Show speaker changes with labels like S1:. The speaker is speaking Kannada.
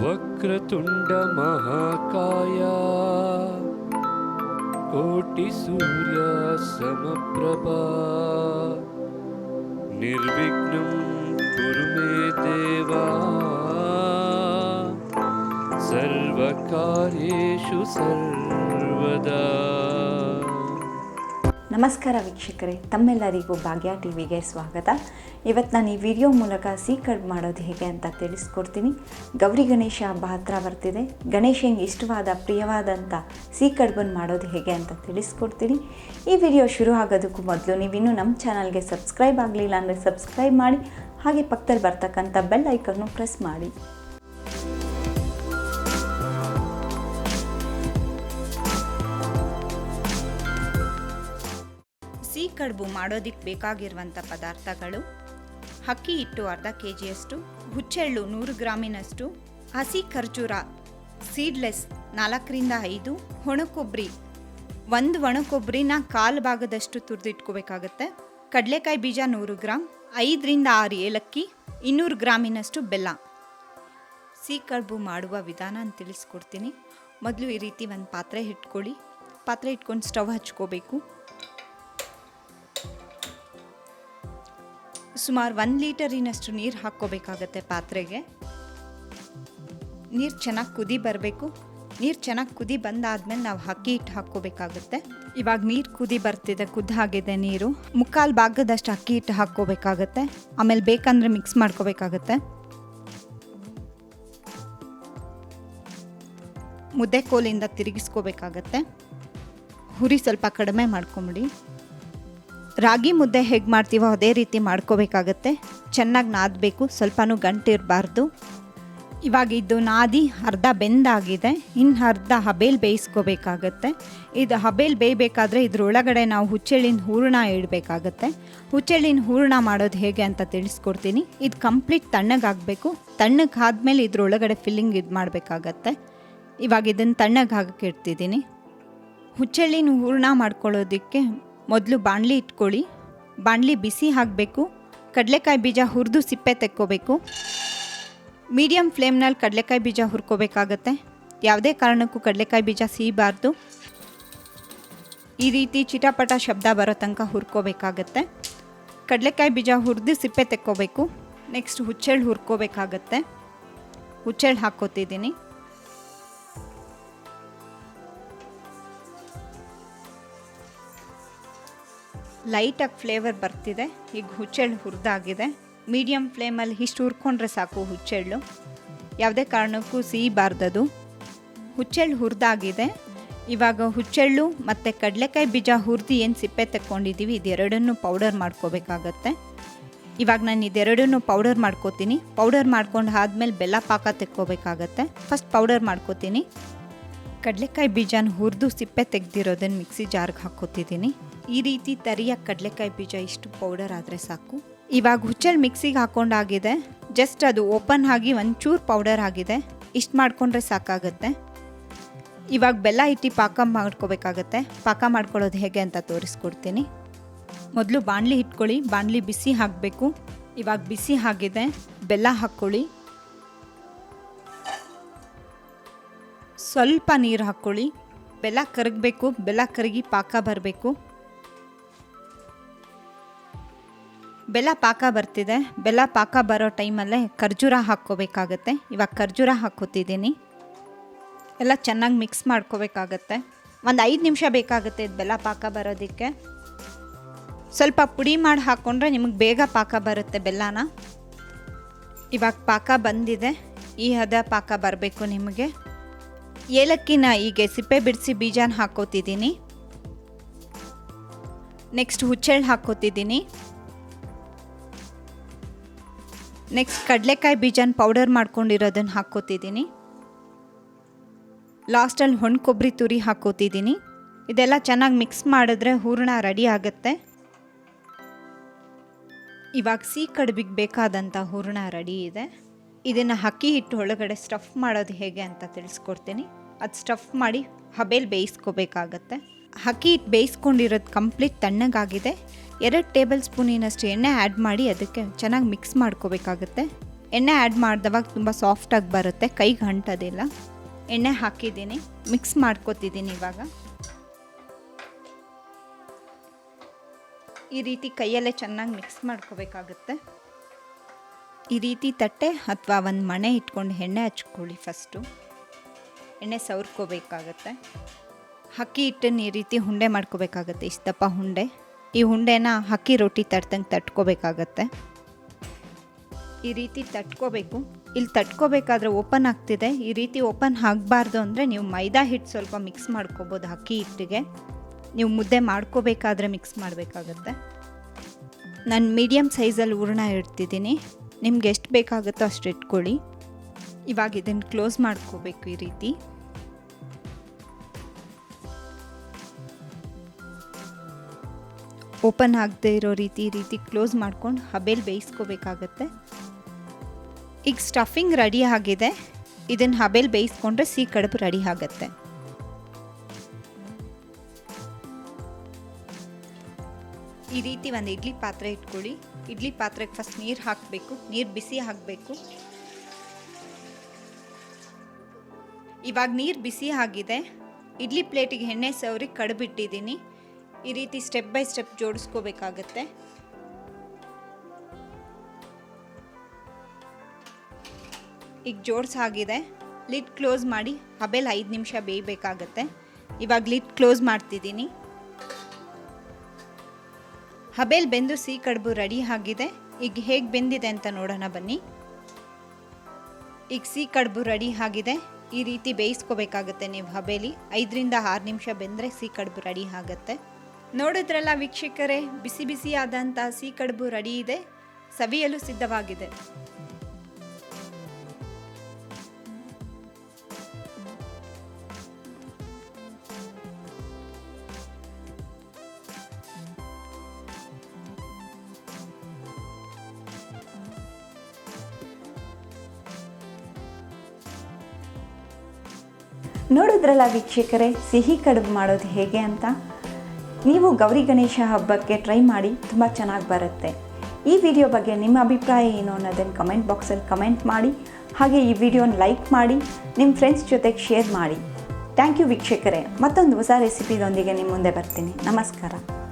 S1: वक्रतुण्डमहाकाया कोटिसूर्यासमप्रभा। कुरु मे देवा। सर्वकार्येषु सर्वदा।
S2: ನಮಸ್ಕಾರ ವೀಕ್ಷಕರೇ, ತಮ್ಮೆಲ್ಲರಿಗೂ ಭಾಗ್ಯ ಟಿ ವಿಗೆ ಸ್ವಾಗತ. ಇವತ್ತು ನಾನು ಈ ವಿಡಿಯೋ ಮೂಲಕ ಸೀಕರ್ಡ್ ಮಾಡೋದು ಹೇಗೆ ಅಂತ ತಿಳಿಸ್ಕೊಡ್ತೀನಿ. ಗೌರಿ ಗಣೇಶ ಹಬ್ಬ ಹತ್ರ ಬರ್ತಿದೆ. ಗಣೇಶನಿಗೆ ಇಷ್ಟವಾದ ಪ್ರಿಯವಾದಂಥ ಸೀಕಡ್ಬನ್ನು ಮಾಡೋದು ಹೇಗೆ ಅಂತ ತಿಳಿಸ್ಕೊಡ್ತೀನಿ. ಈ ವಿಡಿಯೋ ಶುರು ಆಗೋದಕ್ಕೂ ಮೊದಲು ನೀವಿನ್ನೂ ನಮ್ಮ ಚಾನಲ್ಗೆ ಸಬ್ಸ್ಕ್ರೈಬ್ ಆಗಲಿಲ್ಲ ಅಂದರೆ ಸಬ್ಸ್ಕ್ರೈಬ್ ಮಾಡಿ, ಹಾಗೆ ಪಕ್ಕದಲ್ಲಿ ಬರ್ತಕ್ಕಂಥ ಬೆಲ್ ಐಕನ್ನು ಪ್ರೆಸ್ ಮಾಡಿ.
S3: ಕಡುಬು ಮಾಡೋದಕ್ಕೆ ಬೇಕಾಗಿರುವಂಥ ಪದಾರ್ಥಗಳು ಅಕ್ಕಿ ಹಿಟ್ಟು ಅರ್ಧ ಕೆ ಜಿಯಷ್ಟು ಹುಚ್ಚೆಳ್ಳು ನೂರು ಗ್ರಾಮಿನಷ್ಟು, ಹಸಿ ಖರ್ಜೂರ ಸೀಡ್ಲೆಸ್ ನಾಲ್ಕರಿಂದ ಐದು, ಒಣಕೊಬ್ಬರಿ ಒಂದು ಒಣಕೊಬ್ಬರಿನ ಕಾಲು ಭಾಗದಷ್ಟು ತುರಿದಿಟ್ಕೋಬೇಕಾಗತ್ತೆ ಕಡಲೆಕಾಯಿ ಬೀಜ ನೂರು ಗ್ರಾಮ್ ಐದರಿಂದ ಆರು ಏಲಕ್ಕಿ, ಇನ್ನೂರು ಗ್ರಾಮಿನಷ್ಟು ಬೆಲ್ಲ. ಸಿಹಿ ಕಡುಬು ಮಾಡುವ ವಿಧಾನ ಅಂತ ತಿಳಿಸ್ಕೊಡ್ತೀನಿ. ಮೊದಲು ಈ ರೀತಿ ಒಂದು ಪಾತ್ರೆ ಇಟ್ಕೊಳ್ಳಿ. ಪಾತ್ರೆ ಇಟ್ಕೊಂಡು ಸ್ಟವ್ ಹಚ್ಕೋಬೇಕು. ಸುಮಾರು ಒಂದು ಲೀಟರಿನಷ್ಟು ನೀರು ಹಾಕ್ಕೋಬೇಕಾಗತ್ತೆ ಪಾತ್ರೆಗೆ. ನೀರು ಚೆನ್ನಾಗಿ ಕುದಿ ಬರಬೇಕು. ನೀರು ಚೆನ್ನಾಗಿ ಕುದಿ ಬಂದಾದ್ಮೇಲೆ ನಾವು ಅಕ್ಕಿ ಹಿಟ್ಟು ಹಾಕ್ಕೋಬೇಕಾಗುತ್ತೆ. ಇವಾಗ ನೀರು ಕುದಿ ಬರ್ತಿದೆ ಕುದ್ದಾಗಿದೆ ನೀರು. ಮುಕ್ಕಾಲು ಭಾಗದಷ್ಟು ಅಕ್ಕಿ ಹಿಟ್ಟು ಹಾಕ್ಕೋಬೇಕಾಗತ್ತೆ. ಆಮೇಲೆ ಬೇಕಂದ್ರೆ ಮಿಕ್ಸ್ ಮಾಡ್ಕೋಬೇಕಾಗತ್ತೆ. ಮುದ್ದೆ ಕೋಲಿಂದ ತಿರುಗಿಸ್ಕೋಬೇಕಾಗತ್ತೆ. ಹುರಿ ಸ್ವಲ್ಪ ಕಡಿಮೆ ಮಾಡ್ಕೊಂಬಿಡಿ. ರಾಗಿ ಮುದ್ದೆ ಹೇಗೆ ಮಾಡ್ತೀವೋ ಅದೇ ರೀತಿ ಮಾಡ್ಕೋಬೇಕಾಗತ್ತೆ. ಚೆನ್ನಾಗಿ ನಾದಬೇಕು, ಸ್ವಲ್ಪನೂ ಗಂಟಿರಬಾರ್ದು. ಇವಾಗ ಇದು ನಾದಿ ಅರ್ಧ ಬೆಂದಾಗಿದೆ ಇನ್ನು ಅರ್ಧ ಹಬೇಲ್ ಬೇಯಿಸ್ಕೋಬೇಕಾಗತ್ತೆ. ಇದು ಹಬೇಲ್ ಬೇಯಬೇಕಾದ್ರೆ ಇದ್ರೊಳಗಡೆ ನಾವು ಹುಚ್ಚೆಳ್ಳಿನ ಹೂರಣ ಇಡಬೇಕಾಗತ್ತೆ. ಹುಚ್ಚೆಳ್ಳಿನ ಹೂರಣ ಮಾಡೋದು ಹೇಗೆ ಅಂತ ತಿಳಿಸ್ಕೊಡ್ತೀನಿ. ಇದು ಕಂಪ್ಲೀಟ್ ತಣ್ಣಗಾಗಬೇಕು ತಣ್ಣಗೆ ಆದಮೇಲೆ ಇದ್ರೊಳಗಡೆ ಫಿಲ್ಲಿಂಗ್ ಇದು ಮಾಡಬೇಕಾಗತ್ತೆ. ಇವಾಗ ಇದನ್ನು ತಣ್ಣಗೆ ಹಾಕಕ್ಕೆ ಇಡ್ತಿದ್ದೀನಿ. ಹುಚ್ಚೆಳ್ಳಿನ ಹೂರಣ ಮಾಡ್ಕೊಳ್ಳೋದಕ್ಕೆ ಮೊದಲು ಬಾಣಲಿ ಇಟ್ಕೊಳ್ಳಿ. ಬಾಣಲಿ ಬಿಸಿ ಹಾಕಬೇಕು. ಕಡಲೆಕಾಯಿ ಬೀಜ ಹುರಿದು ಸಿಪ್ಪೆ ತೆಕ್ಕೋಬೇಕು. ಮೀಡಿಯಮ್ ಫ್ಲೇಮ್ನಲ್ಲಿ ಕಡಲೆಕಾಯಿ ಬೀಜ ಹುರ್ಕೋಬೇಕಾಗತ್ತೆ. ಯಾವುದೇ ಕಾರಣಕ್ಕೂ ಕಡಲೆಕಾಯಿ ಬೀಜ ಸಿಹಿಬಾರ್ದು ಈ ರೀತಿ ಚಿಟಾಪಟ ಶಬ್ದ ಬರೋ ತನಕ ಹುರ್ಕೋಬೇಕಾಗತ್ತೆ. ಕಡಲೆಕಾಯಿ ಬೀಜ ಹುರಿದು ಸಿಪ್ಪೆ ತೆಕ್ಕೋಬೇಕು. ನೆಕ್ಸ್ಟ್ ಹುಚ್ಚೆಳ್ಳು ಹುರ್ಕೋಬೇಕಾಗತ್ತೆ. ಹುಚ್ಚೆಳ್ಳು ಹಾಕ್ಕೋತಿದ್ದೀನಿ. ಲೈಟಾಗಿ ಫ್ಲೇವರ್ ಬರ್ತಿದೆ. ಈಗ ಹುಚ್ಚೆಳ್ಳು ಹುರಿದಾಗಿದೆ. ಮೀಡಿಯಮ್ ಫ್ಲೇಮಲ್ಲಿ ಇಷ್ಟು ಹುರ್ಕೊಂಡ್ರೆ ಸಾಕು ಹುಚ್ಚೆಳ್ಳು. ಯಾವುದೇ ಕಾರಣಕ್ಕೂ ಸಿಹಿಬಾರ್ದದು ಹುಚ್ಚೆಳ್ಳು ಹುರಿದಾಗಿದೆ. ಇವಾಗ ಹುಚ್ಚೆಳ್ಳು ಮತ್ತು ಕಡಲೆಕಾಯಿ ಬೀಜ ಹುರಿದು ಏನು ಸಿಪ್ಪೆ ತೆಕ್ಕೊಂಡಿದ್ದೀವಿ ಇದೆರಡನ್ನೂ ಪೌಡರ್ ಮಾಡ್ಕೋಬೇಕಾಗತ್ತೆ. ಇವಾಗ ನಾನು ಇದೆರಡನ್ನೂ ಪೌಡರ್ ಮಾಡ್ಕೋತೀನಿ. ಪೌಡರ್ ಮಾಡ್ಕೊಂಡು ಆದಮೇಲೆ ಬೆಲ್ಲ ಪಾಕ ತೆಕ್ಕೋಬೇಕಾಗತ್ತೆ. ಫಸ್ಟ್ ಪೌಡರ್ ಮಾಡ್ಕೋತೀನಿ. ಕಡಲೆಕಾಯಿ ಬೀಜನ ಹುರಿದು ಸಿಪ್ಪೆ ತೆಗೆದಿರೋದನ್ನು ಮಿಕ್ಸಿ ಜಾರ್ಗೆ ಹಾಕೋತಿದ್ದೀನಿ ಈ ರೀತಿ ತರಿಯ ಕಡಲೆಕಾಯಿ ಬೀಜ ಇಷ್ಟು ಪೌಡರ್ ಆದರೆ ಸಾಕು. ಇವಾಗ ಹುಚ್ಚಲ್ ಮಿಕ್ಸಿಗೆ ಹಾಕೊಂಡಾಗಿದೆ. ಜಸ್ಟ್ ಅದು ಓಪನ್ ಆಗಿ ಒಂಚೂರು ಪೌಡರ್ ಆಗಿದೆ. ಇಷ್ಟು ಮಾಡಿಕೊಂಡ್ರೆ ಸಾಕಾಗುತ್ತೆ. ಇವಾಗ ಬೆಲ್ಲ ಇಟ್ಟು ಪಾಕ ಮಾಡ್ಕೋಬೇಕಾಗತ್ತೆ. ಪಾಕ ಮಾಡ್ಕೊಳ್ಳೋದು ಹೇಗೆ ಅಂತ ತೋರಿಸ್ಕೊಡ್ತೀನಿ. ಮೊದಲು ಬಾಣಲಿ ಇಟ್ಕೊಳ್ಳಿ. ಬಾಣಲಿ ಬಿಸಿ ಹಾಕಬೇಕು. ಇವಾಗ ಬಿಸಿ ಆಗಿದೆ. ಬೆಲ್ಲ ಹಾಕ್ಕೊಳ್ಳಿ. ಸ್ವಲ್ಪ ನೀರು ಹಾಕ್ಕೊಳ್ಳಿ ಬೆಲ್ಲ ಕರಗಬೇಕು, ಬೆಲ್ಲ ಕರಗಿ ಪಾಕ ಬರಬೇಕು. ಬೆಲ್ಲ ಪಾಕ ಬರ್ತಿದೆ. ಬೆಲ್ಲ ಪಾಕ ಬರೋ ಟೈಮಲ್ಲೇ ಖರ್ಜೂರ ಹಾಕ್ಕೋಬೇಕಾಗತ್ತೆ. ಇವಾಗ ಖರ್ಜೂರ ಹಾಕೋತಿದ್ದೀನಿ ಎಲ್ಲ ಚೆನ್ನಾಗಿ ಮಿಕ್ಸ್ ಮಾಡ್ಕೋಬೇಕಾಗತ್ತೆ. ಒಂದು ಐದು ನಿಮಿಷ ಬೇಕಾಗುತ್ತೆ ಇದು ಬೆಲ್ಲ ಪಾಕ ಬರೋದಕ್ಕೆ. ಸ್ವಲ್ಪ ಪುಡಿ ಮಾಡಿ ಹಾಕ್ಕೊಂಡ್ರೆ ನಿಮಗೆ ಬೇಗ ಪಾಕ ಬರುತ್ತೆ ಬೆಲ್ಲನ. ಇವಾಗ ಪಾಕ ಬಂದಿದೆ. ಈ ಹದ ಪಾಕ ಬರಬೇಕು ನಿಮಗೆ. ಏಲಕ್ಕಿನ ಹೀಗೆ ಸಿಪ್ಪೆ ಬಿಡಿಸಿ ಬೀಜನ ಹಾಕೋತಿದ್ದೀನಿ. ನೆಕ್ಸ್ಟ್ ಹುಚ್ಚೆಳ್ಳು ಹಾಕೋತಿದ್ದೀನಿ. ನೆಕ್ಸ್ಟ್ ಕಡಲೆಕಾಯಿ ಬೀಜನ ಪೌಡರ್ ಮಾಡ್ಕೊಂಡಿರೋದನ್ನು ಹಾಕ್ಕೋತಿದ್ದೀನಿ ಲಾಸ್ಟಲ್ಲಿ ಹೊಣ್ ಕೊಬ್ಬರಿ ತುರಿ ಹಾಕೋತಿದ್ದೀನಿ. ಇದೆಲ್ಲ ಚೆನ್ನಾಗಿ ಮಿಕ್ಸ್ ಮಾಡಿದ್ರೆ ಹೂರಣ ರೆಡಿ ಆಗುತ್ತೆ. ಇವಾಗ ಸಿಹಿ ಕಡುಬಿಗೆ ಬೇಕಾದಂಥ ಹೂರಣ ರೆಡಿ ಇದೆ. ಇದನ್ನು ಅಕ್ಕಿ ಹಿಟ್ಟು ಒಳಗಡೆ ಸ್ಟಫ್ ಮಾಡೋದು ಹೇಗೆ ಅಂತ ತಿಳಿಸ್ಕೊಡ್ತೀನಿ. ಅದು ಸ್ಟಫ್ ಮಾಡಿ ಹಬೇಲಿ ಬೇಯಿಸ್ಕೋಬೇಕಾಗತ್ತೆ. ಅಕ್ಕಿ ಹಿಟ್ಟು ಬೇಯಿಸ್ಕೊಂಡಿರೋದು ಕಂಪ್ಲೀಟ್ ತಣ್ಣಗಾಗಿದೆ. ಎರಡು ಟೇಬಲ್ ಸ್ಪೂನಿನಷ್ಟು ಎಣ್ಣೆ ಆ್ಯಡ್ ಮಾಡಿ ಅದಕ್ಕೆ ಚೆನ್ನಾಗಿ ಮಿಕ್ಸ್ ಮಾಡ್ಕೋಬೇಕಾಗತ್ತೆ. ಎಣ್ಣೆ ಆ್ಯಡ್ ಮಾಡಿದವಾಗ ತುಂಬ ಸಾಫ್ಟಾಗಿ ಬರುತ್ತೆ ಕೈಗೆ ಅಂಟೋದಿಲ್ಲ ಎಣ್ಣೆ ಹಾಕಿದ್ದೀನಿ ಮಿಕ್ಸ್ ಮಾಡ್ಕೋತಿದ್ದೀನಿ ಇವಾಗ. ಈ ರೀತಿ ಕೈಯಲ್ಲೇ ಚೆನ್ನಾಗಿ ಮಿಕ್ಸ್ ಮಾಡ್ಕೋಬೇಕಾಗುತ್ತೆ. ಈ ರೀತಿ ತಟ್ಟೆ ಅಥವಾ ಒಂದು ಮಣೆ ಇಟ್ಕೊಂಡು ಎಣ್ಣೆ ಹಚ್ಕೊಳ್ಳಿ ಫಸ್ಟು. ಎಣ್ಣೆ ಸವರ್ಕೋಬೇಕಾಗತ್ತೆ. ಅಕ್ಕಿ ಹಿಟ್ಟನ್ನು ಈ ರೀತಿ ಉಂಡೆ ಮಾಡ್ಕೋಬೇಕಾಗತ್ತೆ ಇಷ್ಟು ದಪ್ಪ ಉಂಡೆ ಈ ಉಂಡೆನ ಅಕ್ಕಿ ರೊಟ್ಟಿ ತಟ್ಟಂಗೆ ತಟ್ಕೋಬೇಕಾಗತ್ತೆ. ಈ ರೀತಿ ತಟ್ಕೋಬೇಕು. ಇಲ್ಲಿ ತಟ್ಕೋಬೇಕಾದ್ರೆ ಓಪನ್ ಆಗ್ತಿದೆ. ಈ ರೀತಿ ಓಪನ್ ಆಗಬಾರ್ದು ಅಂದರೆ ನೀವು ಮೈದಾ ಹಿಟ್ಟು ಸ್ವಲ್ಪ ಮಿಕ್ಸ್ ಮಾಡ್ಕೋಬೋದು ಅಕ್ಕಿ ಹಿಟ್ಟಿಗೆ. ನೀವು ಮುದ್ದೆ ಮಾಡ್ಕೋಬೇಕಾದ್ರೆ ಮಿಕ್ಸ್ ಮಾಡಬೇಕಾಗತ್ತೆ. ನಾನು ಮೀಡಿಯಮ್ ಸೈಜಲ್ಲಿ ಹೂರ್ಣ ಇಡ್ತಿದ್ದೀನಿ. ನಿಮ್ಗೆ ಎಷ್ಟು ಬೇಕಾಗುತ್ತೋ ಅಷ್ಟು ಇಟ್ಕೊಳ್ಳಿ. ಇವಾಗ ಇದನ್ನು ಕ್ಲೋಸ್ ಮಾಡ್ಕೋಬೇಕು ಈ ರೀತಿ. ಓಪನ್ ಆಗದೆ ಇರೋ ರೀತಿ ಈ ರೀತಿ ಕ್ಲೋಸ್ ಮಾಡ್ಕೊಂಡು ಹಬೇಲಿ ಬೇಯಿಸ್ಕೋಬೇಕಾಗತ್ತೆ. ಈಗ ಸ್ಟಫಿಂಗ್ ರೆಡಿ ಆಗಿದೆ. ಇದನ್ನು ಹಬೆಲ್ ಬೇಯಿಸ್ಕೊಂಡ್ರೆ ಸಿಹಿ ಕಡುಬು ರೆಡಿ ಆಗುತ್ತೆ. ಈ ರೀತಿ ಒಂದು ಇಡ್ಲಿ ಪಾತ್ರೆ ಇಟ್ಕೊಳ್ಳಿ. ಇಡ್ಲಿ ಪಾತ್ರೆಗೆ ಫಸ್ಟ್ ನೀರು ಹಾಕಬೇಕು. ನೀರು ಬಿಸಿ ಹಾಕಬೇಕು. ಇವಾಗ ನೀರು ಬಿಸಿ ಆಗಿದೆ. ಇಡ್ಲಿ ಪ್ಲೇಟಿಗೆ ಎಣ್ಣೆ ಸವರಿ ಕಡ್ಬಿಟ್ಟಿದ್ದೀನಿ. ಈ ರೀತಿ ಸ್ಟೆಪ್ ಬೈ ಸ್ಟೆಪ್ ಜೋಡಿಸ್ಕೋಬೇಕಾಗತ್ತೆ. ಈಗ ಜೋಡಿಸಾಗಿದೆ ಲಿಡ್ ಕ್ಲೋಸ್ ಮಾಡಿ ಹಬೆಲ್ ಐದು ನಿಮಿಷ ಬೇಯಬೇಕಾಗತ್ತೆ. ಇವಾಗ ಲಿಡ್ ಕ್ಲೋಸ್ ಮಾಡ್ತಿದ್ದೀನಿ. ಹಬೇಲ್ ಬೆಂದು ಸಿಹಿ ಕಡುಬು ರೆಡಿ ಆಗಿದೆ. ಈಗ ಹೇಗೆ ಬೆಂದಿದೆ ಅಂತ ನೋಡೋಣ ಬನ್ನಿ. ಈಗ ಸಿಹಿ ಕಡುಬು ರೆಡಿ ಆಗಿದೆ. ಈ ರೀತಿ ಬೇಯಿಸ್ಕೋಬೇಕಾಗುತ್ತೆ ನೀವು ಹಬೇಲಿ. ಐದರಿಂದ ಆರು ನಿಮಿಷ ಬೆಂದರೆ ಸಿಹಿ ಕಡುಬು ರೆಡಿ ಆಗುತ್ತೆ. ನೋಡಿದ್ರಲ್ಲ ವೀಕ್ಷಕರೇ, ಬಿಸಿ ಬಿಸಿ ಆದಂಥ ಸಿಹಿ ಕಡುಬು ರೆಡಿ ಇದೆ. ಸವಿಯಲು ಸಿದ್ಧವಾಗಿದೆ.
S2: ನೋಡಿದ್ರಲ್ಲ ವೀಕ್ಷಕರೇ, ಸಿಹಿ ಕಡುಬು ಮಾಡೋದು ಹೇಗೆ ಅಂತ? ನೀವು ಗೌರಿ ಗಣೇಶ ಹಬ್ಬಕ್ಕೆ ಟ್ರೈ ಮಾಡಿ, ತುಂಬ ಚೆನ್ನಾಗಿ ಬರುತ್ತೆ. ಈ ವಿಡಿಯೋ ಬಗ್ಗೆ ನಿಮ್ಮ ಅಭಿಪ್ರಾಯ ಏನು ಅನ್ನೋದನ್ನು ಕಮೆಂಟ್ ಬಾಕ್ಸಲ್ಲಿ ಕಮೆಂಟ್ ಮಾಡಿ, ಹಾಗೆ ಈ ವಿಡಿಯೋನ ಲೈಕ್ ಮಾಡಿ ನಿಮ್ಮ ಫ್ರೆಂಡ್ಸ್ ಜೊತೆಗೆ ಶೇರ್ ಮಾಡಿ. ಥ್ಯಾಂಕ್ ಯು ವೀಕ್ಷಕರೇ. ಮತ್ತೊಂದು ಹೊಸ ರೆಸಿಪಿದೊಂದಿಗೆ ನಿಮ್ಮ ಮುಂದೆ ಬರ್ತೀನಿ. ನಮಸ್ಕಾರ.